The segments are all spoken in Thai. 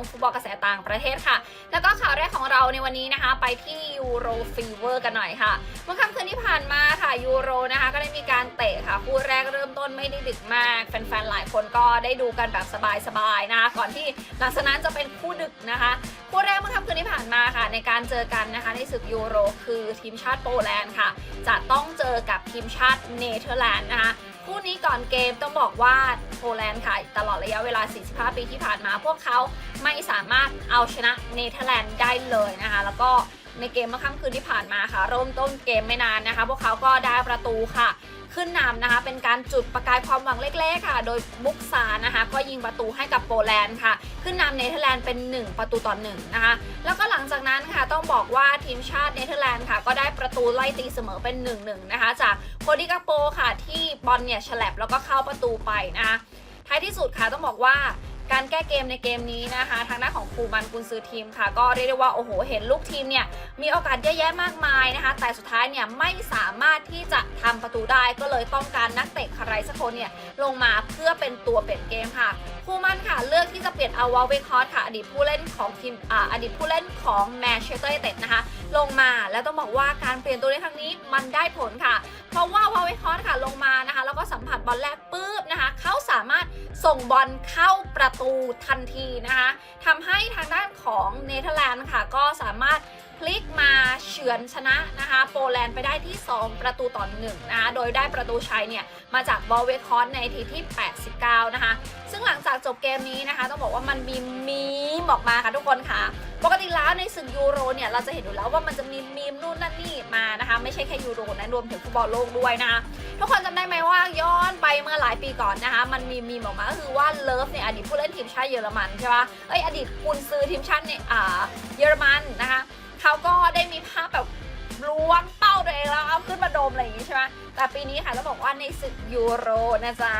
งฟุตบอลกระแสต่างประเทศค่ะ แล้วก็ข่าวแรกของเราในวันนี้นะคะ ไปที่ยูโรฟีเวอร์กันหน่อยค่ะ เมื่อค่ำคืนที่ผ่านมาค่ะยูโรนะคะก็ได้มีการเตะค่ะคู่แรกเริ่มต้นไม่ได้ดึกมากแฟนๆหลายคนก็ได้ดูกันแบบสบายๆนะคะก่อนที่หลังจากนั้นจะเป็นคู่ดึกนะคะคู่แรกเมื่อค่ำคืนที่ผ่านมาค่ะ ในการเจอกันนะคะในศึกยูโรคือทีมชาติโปแลนด์ค่ะ จะต้องเจอกับทีมชาติเนเธอร์แลนด์นะคะ คู่นี้ก่อนเกมต้องบอกว่าโปแลนด์ค่ะ ตลอดระยะเวลา 45 ปีที่ผ่านมา พวกเขาไม่สามารถเอาชนะเนเธอร์แลนด์ได้เลยนะคะ แล้วก็ในเกมเมื่อค่ำคืนที่ผ่านมาค่ะเริ่มต้นเกมไม่นานนะคะ พวกเขาก็ได้ประตูค่ะ ขึ้นนำนะคะ เป็นการจุดประกายความหวังเล็กๆค่ะ โดยบุกซานะคะ ก็ยิงประตูให้กับโปแลนด์ค่ะ ขึ้นนำเนเธอร์แลนด์เป็น 1 ประตูต่อ1นะคะ แล้วก็หลังจากนั้นค่ะต้องบอกว่าทีมชาติเนเธอร์แลนด์ค่ะ ก็ได้ประตูไล่ตีเสมอเป็น 1-1 นะคะ จากโคดิกาโปค่ะที่บอลเนี่ยฉลับแล้วก็เข้าประตูไปนะคะท้ายที่สุดค่ะต้องบอกว่า การแก้เกมในเกมนี้นะคะ ทางด้านของคูมันกุนซือทีมค่ะ ก็เรียกได้ว่าโอ้โห เห็นลูกทีมเนี่ยมีโอกาสเยอะแยะมากมายนะคะ แต่สุดท้ายเนี่ยไม่สามารถที่จะทำประตูได้ก็เลยต้องการนักเตะใครสักคนเนี่ยลงมาเพื่อเป็นตัวเปลี่ยนเกมค่ะคูมันค่ะเลือกที่จะเปลี่ยนเอาวาเวคอสค่ะ อดีตผู้เล่นของทีมออดีตผู้เล่นของแมนเชสเตอร์ยูไนเต็ดนะคะ ลงมาแล้วต้องบอกว่าการเปลี่ยนตัวในครั้งนี้มันได้ผลค่ะ เพราะว่าวาเวคอสค่ะลงมานะคะแล้ว ส่งบอลเข้าประตูทันทีนะคะทำให้ทางด้านของเนเธอร์แลนด์ค่ะก็สามารถพลิกมาเฉือนชนะนะคะโปแลนด์ไปได้ที่ 2 ประตูต่อหนึ่งนะคะโดยได้ประตูชัยเนี่ยมาจากบอลเวคอนในทีที่ 89 นะคะ ซึ่งหลังจากจบเกมนี้นะคะ ต้องบอกว่ามันมีมีมออกมาค่ะทุกคนค่ะ ปกติแล้วในศึกยูโรเนี่ยเราจะเห็นอยู่แล้วว่ามันจะมีมีมนู่นนั่นนี่มานะคะ ไม่ใช่แค่ยูโรนะรวมถึงฟุตบอลโลกด้วยนะคะทุกคนจำได้ไหมว่าย้อนไปเมื่อหลายปีก่อนนะคะ มันมีมีมออกมาก็คือว่าเลิฟเนี่ยอดีตผู้เล่นทีมชาติเยอรมันใช่ปะเอ้ยอดีตกุนซือทีมชาติเนี่ยอ่าเยอรมันนะคะเขาก็ได้มีภาพแบบล้วงเป้าตัวเองแล้วเอาขึ้นมาโดมอะไรอย่างงี้ใช่ไหมแต่ปีนี้ค่ะเราบอกว่าในศึกยูโรนะจ๊ะ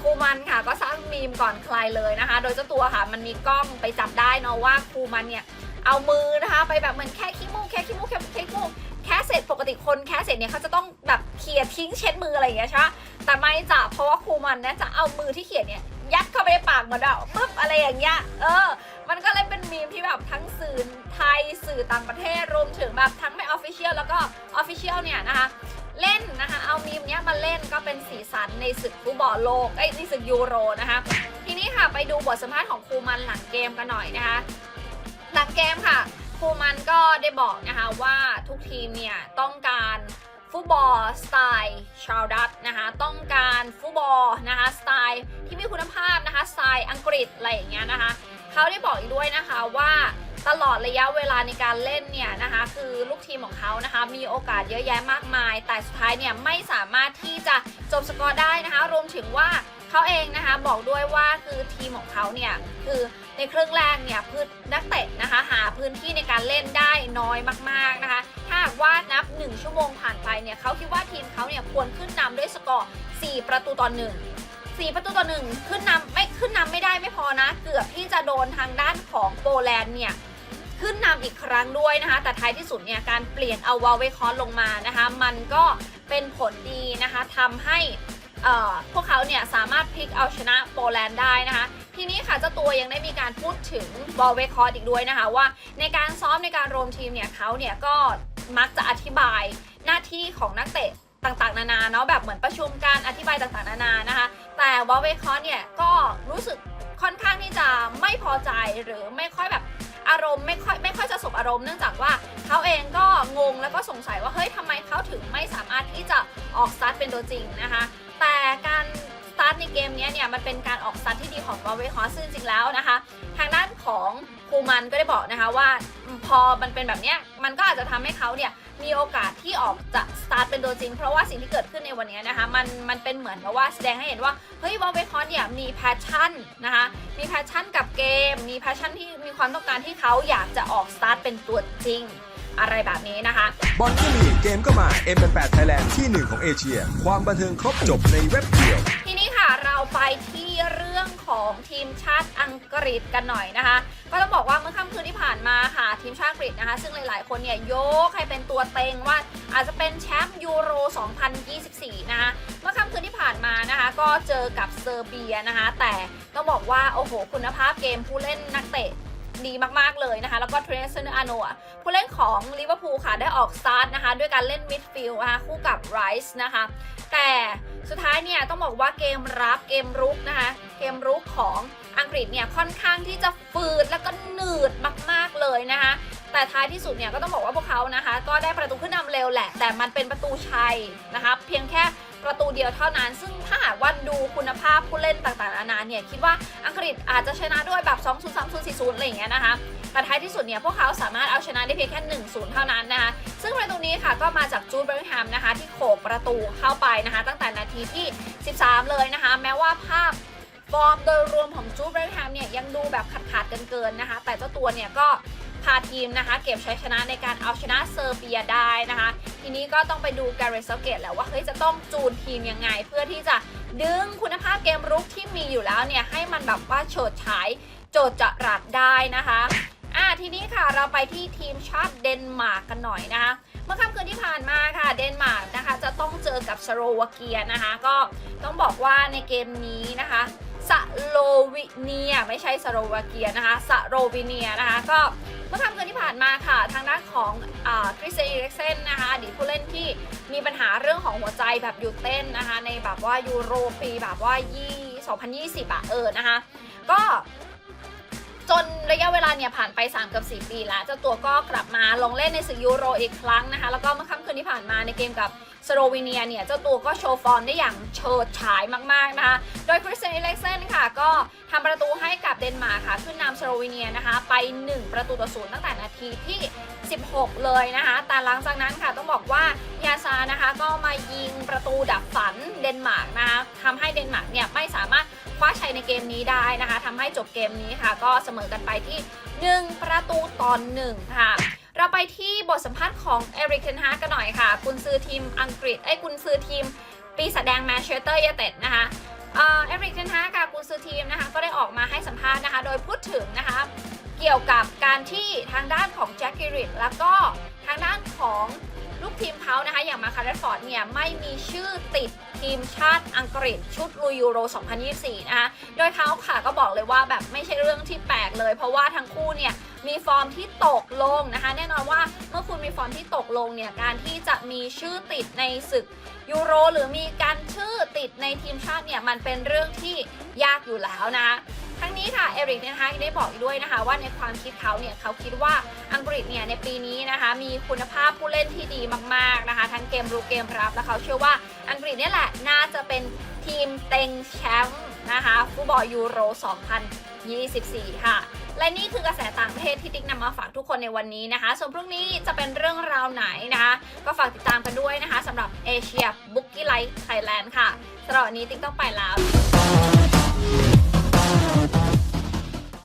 ครูมันค่ะก็สร้างมีมก่อนใครเลยนะคะ โดยเจ้าตัวค่ะมันมีกล้องไปจับได้เนาะว่าครูมันเนี่ยเอามือนะคะ ไปแบบเหมือนแค่ขี้มูกแค่ขี้มูกแค่ขี้มูกแค่เสร็จปกติคนแค่เสร็จเนี่ยเขาจะต้องแบบเขี่ยทิ้งเช็ดมืออะไรอย่างเงี้ยใช่ไหมแต่ไม่จ้ะเพราะว่าครูมันเนี่ยจะเอามือที่เขี่ยเนี่ยยัดเข้าไปในปากเหมือนแบบปึ๊บอะไรอย่างเงี้ยเออ มันก็เลยเป็นมีมที่แบบทั้งสื่อไทยสื่อต่างประเทศรวมถึงแบบทั้งไม่ออฟฟิเชียลแล้วก็ออฟฟิเชียลเนี่ยนะคะ เล่นนะคะ เอามีมเนี้ยมาเล่นก็เป็นสีสันในศึกฟุตบอลโลกไอ้ในศึกยูโรนะคะ ทีนี้ค่ะไปดูบทสัมภาษณ์ของครูมันหลังเกมกันหน่อยนะคะ หลังเกมค่ะครูมันก็ได้บอกนะคะว่าทุกทีมเนี่ยต้องการฟุตบอลสไตล์ชาวดัตนะคะต้องการฟุตบอลนะคะสไตล์ที่มีคุณภาพนะคะสไตล์อังกฤษอะไรอย่างเงี้ยนะคะเขาได้บอกอีกด้วยนะคะว่า ตลอดระยะเวลาในการเล่นเนี่ยนะคะคือลูกทีมของเขานะคะมีโอกาสเยอะแยะมากมาย แต่สุดท้ายเนี่ยไม่สามารถที่จะจบสกอร์ได้นะคะรวมถึงว่าเขาเองนะคะบอกด้วยว่าคือทีมของเขาเนี่ยคือในครึ่งแรกเนี่ยพื้นนักเตะนะคะหาพื้นที่ในการเล่นได้น้อยมากๆนะคะ ถ้าหากว่านับ 1 ชั่วโมงผ่านไปเนี่ยเขาคิดว่าทีมเขาเนี่ยควรขึ้นนำด้วยสกอร์ 4 ประตูต่อหนึ่งสี่ประตูต่อหนึ่งขึ้นนำไม่ขึ้นนำไม่ได้ไม่พอนะ เกือบที่จะโดนทางด้านของโปแลนด์เนี่ย ขึ้นนำอีกครั้งด้วยนะคะ แต่ท้ายที่สุดเนี่ยการเปลี่ยนเอาวาเวคอนลงมานะคะ มันก็เป็นผลดีนะคะทำให้เอ่อพวกเขาเนี่ยสามารถพลิกเอาชนะโปแลนด์ได้นะคะ ทีนี้ค่ะเจ้าตัวยังได้มีการพูดถึงบอลเวคอร์ดอีกด้วยนะคะ ว่าในการซ้อมในการรวมทีมเนี่ยเขาเนี่ยก็มักจะอธิบายหน้าที่ของนักเตะต่างๆ นานาเนาะแบบเหมือนประชุมการอธิบายต่างๆ นานานะคะ แต่วอลเวคอร์เนี่ยก็รู้สึกค่อนข้างที่จะไม่พอใจหรือไม่ค่อยแบบ อารมณ์ไม่ค่อยไม่ค่อยจะสบอารมณ์เนื่องจากว่าเขาเองก็งงแล้วก็สงสัยว่าเฮ้ยทำไมเขาถึงไม่สามารถที่จะออกสตาร์ทเป็นตัวจริงนะคะ แต่การสตาร์ทในเกมนี้เนี่ยมันเป็นการออกสตาร์ทที่ดีของบอลเวคอร์ซึ่งจริงแล้วนะคะ ทางด้านของครูมันก็ได้บอกนะคะว่าพอมันเป็นแบบนี้มันก็อาจจะทำให้เขาเนี่ย มีโอกาสที่ออกจะสตาร์ทเป็นตัวจริง เพราะว่าสิ่งที่เกิดขึ้นในวันนี้นะคะมันมันเป็นเหมือนกับว่าแสดงให้เห็นว่าเฮ้ยวอลเวคอนเนี่ยมีแพชชั่นนะคะมีแพชชั่นกับเกม มีแพชชั่นที่มีความต้องการที่เขาอยากจะออกสตาร์ทเป็นตัวจริงอะไรแบบนี้นะคะบอลก็มีเกมก็มา M88 Thailand ที่หนึ่งของเอเชีย ความบันเทิงครบจบในเว็บเดียว ทีนี้ค่ะเราไปที่เรื่องของทีมชาติอังกฤษกันหน่อยนะคะ ก็ต้องบอกว่าเมื่อค่ำคืนที่ผ่านมาค่ะทีมชาติอังกฤษนะคะ ซึ่งหลาย ๆ คนเนี่ยยกให้เป็นตัวเต็งว่าอาจจะเป็นแชมป์ยูโร 2024 นะคะ เมื่อค่ำคืนที่ผ่านมานะคะ ก็เจอกับเซอร์เบียนะคะ แต่ต้องบอกว่า โอ้โห คุณภาพเกมผู้เล่นนักเตะดีมาก ๆ เลยนะคะ แล้วก็เทรนเซอร์อาโนะผู้เล่นของลิเวอร์พูลค่ะได้ออกสตาร์ทนะคะ ด้วยการเล่นมิดฟิลด์นะคะคู่กับไรส์นะคะ แต่สุดท้ายเนี่ยต้องบอกว่าเกมรับเกมรุกนะคะ เกมรุกของ อังกฤษเนี่ยค่อนข้างที่จะฝืดแล้วก็หนืดมาก ๆ เลยนะคะแต่ท้ายที่สุดเนี่ยก็ต้องบอกว่าพวกเขานะคะ ก็ได้ประตูขึ้นนำเร็วแหละ แต่มันเป็นประตูชัยนะคะเพียงแค่ประตูเดียวเท่านั้น ซึ่งถ้าหากว่าดูคุณภาพผู้เล่นต่างๆนานาเนี่ยคิดว่าอังกฤษอาจจะชนะด้วยแบบ 2 0 3 0 4 0อะไรอย่างเงี้ยนะคะแต่ท้ายที่สุดเนี่ยพวกเขาสามารถเอาชนะได้เพียงแค่ 1-0 เท่านั้นนะคะซึ่งประตูนี้ค่ะก็มาจากจูดเบอร์แฮมนะคะที่โขกประตูเข้าไปนะคะ ตั้งแต่นาทีที่ 13 เลยนะคะ แม้ว่าภาพ ฟอร์มโดยรวมของจูดเบอร์แฮมเนี่ยยังดูแบบขาดๆกันเกินๆนะคะ แต่เจ้าตัวเนี่ยก็พาทีมนะคะเก็บชัยชนะในการเอาชนะเซอร์เบียได้นะคะ ทีนี้ก็ต้องไปดูการเรซเกตแล้วว่าเฮ้ยจะต้องจูนทีมยังไง เพื่อที่จะดึงคุณภาพเกมรุกที่มีอยู่แล้วเนี่ยให้มันแบบว่าโฉดฉายโจดจรัสได้นะคะอะทีนี้ค่ะเราไปที่ทีมชาติเดนมาร์กกันหน่อยนะคะ เมื่อค่ำคืนที่ผ่านมาค่ะเดนมาร์กนะคะจะต้องเจอกับสโลวาเกียนะคะ ก็ต้องบอกว่าในเกมนี้นะคะ สโลวิเนีย ไม่ใช่สโลวาเกียนะคะสโลวิเนียนะคะก็เมื่อค่ำคืนที่ผ่านมาค่ะ ทางด้านของคริสเตียนเล็กเซนนะคะอดีตผู้เล่นที่มีปัญหาเรื่องของหัวใจแบบหยุดเต้นนะคะ ในแบบว่ายูโรปีแบบว่ายี่2020อะเออนะคะ ก็ จนระยะเวลาเนี่ยผ่านไป 3 กับ 4 ปีแล้วเจ้าตัวก็กลับมาลงเล่นในศึกยูโรอีกครั้งนะคะ แล้วก็เมื่อค่ำคืนที่ผ่านมาในเกมกับสโลวีเนียเนี่ย เจ้าตัวก็โชว์ฟอร์มได้อย่างเฉิดฉายมาก ๆ นะคะ โดยคริสเตียนเล็กเซนค่ะ ก็ทำประตูให้กับเดนมาร์กค่ะ ขึ้นนำสโลวีเนียนะคะ ไป 1 ประตูต่อศูนย์ตั้งแต่นาทีที่ 16 เลยนะคะ แต่หลังจากนั้นค่ะต้องบอกว่ายาซานะคะก็มายิงประตูดับฝันเดนมาร์กนะคะทำให้เดนมาร์กเนี่ยไม่สามารถ คว้าชัยในเกมนี้ได้นะคะทำให้จบเกมนี้ค่ะ ก็เสมอกันไปที่ 1 ประตูต่อ1ค่ะ เราไปที่บทสัมภาษณ์ของเอริกเทนฮากกันหน่อยค่ะ กุนซือทีมอังกฤษไอ้กุนซือทีม ปีศาจแดงแมนเชสเตอร์ยูไนเต็ดนะคะเอริกเทนฮากกับกุนซือทีมนะคะก็ได้ออกมาให้สัมภาษณ์นะคะ โดยพูดถึงนะคะเกี่ยวกับการที่ทางด้านของแจ็คกิริตแล้วก็ทางด้านของ ลูกทีมเขานะคะ อย่างมาคาร์เรฟอร์ดเนี่ยไม่มีชื่อติดทีมชาติอังกฤษชุดลุยยูโร 2024 นะคะ โดยเขาค่ะก็บอกเลยว่าแบบไม่ใช่เรื่องที่แปลกเลย เพราะว่าทั้งคู่เนี่ยมีฟอร์มที่ตกลงนะคะ แน่นอนว่าเมื่อคุณมีฟอร์มที่ตกลงเนี่ยการที่จะมีชื่อติดในศึกยูโร หรือมีการชื่อติดในทีมชาติเนี่ยมันเป็นเรื่องที่ยากอยู่แล้วนะทั้งนี้ค่ะ อริกเนี่ยนะคะได้บอกอีกด้วยนะคะ ว่าในความคิดเขาเนี่ยเขาคิดว่าอังกฤษเนี่ยในปีนี้นะคะ มีคุณภาพผู้เล่นที่ดีมากๆนะคะ ทั้งเกมรุกเกมรับและเขาเชื่อว่าอังกฤษเนี่ยแหละน่าจะเป็นทีมเต็งแชมป์นะคะฟุตบอลยูโร 2024 ค่ะ และนี่คือกระแสต่างประเทศที่ติ๊กนำมาฝากทุกคนในวันนี้นะคะ ส่วนพรุ่งนี้จะเป็นเรื่องราวไหนนะคะ ก็ฝากติดตามกันด้วยนะคะสำหรับเอเชียบุ๊กกี้ไลท์ไทยแลนด์ค่ะสำหรับวันนี้ติ๊กต้องไปแล้ว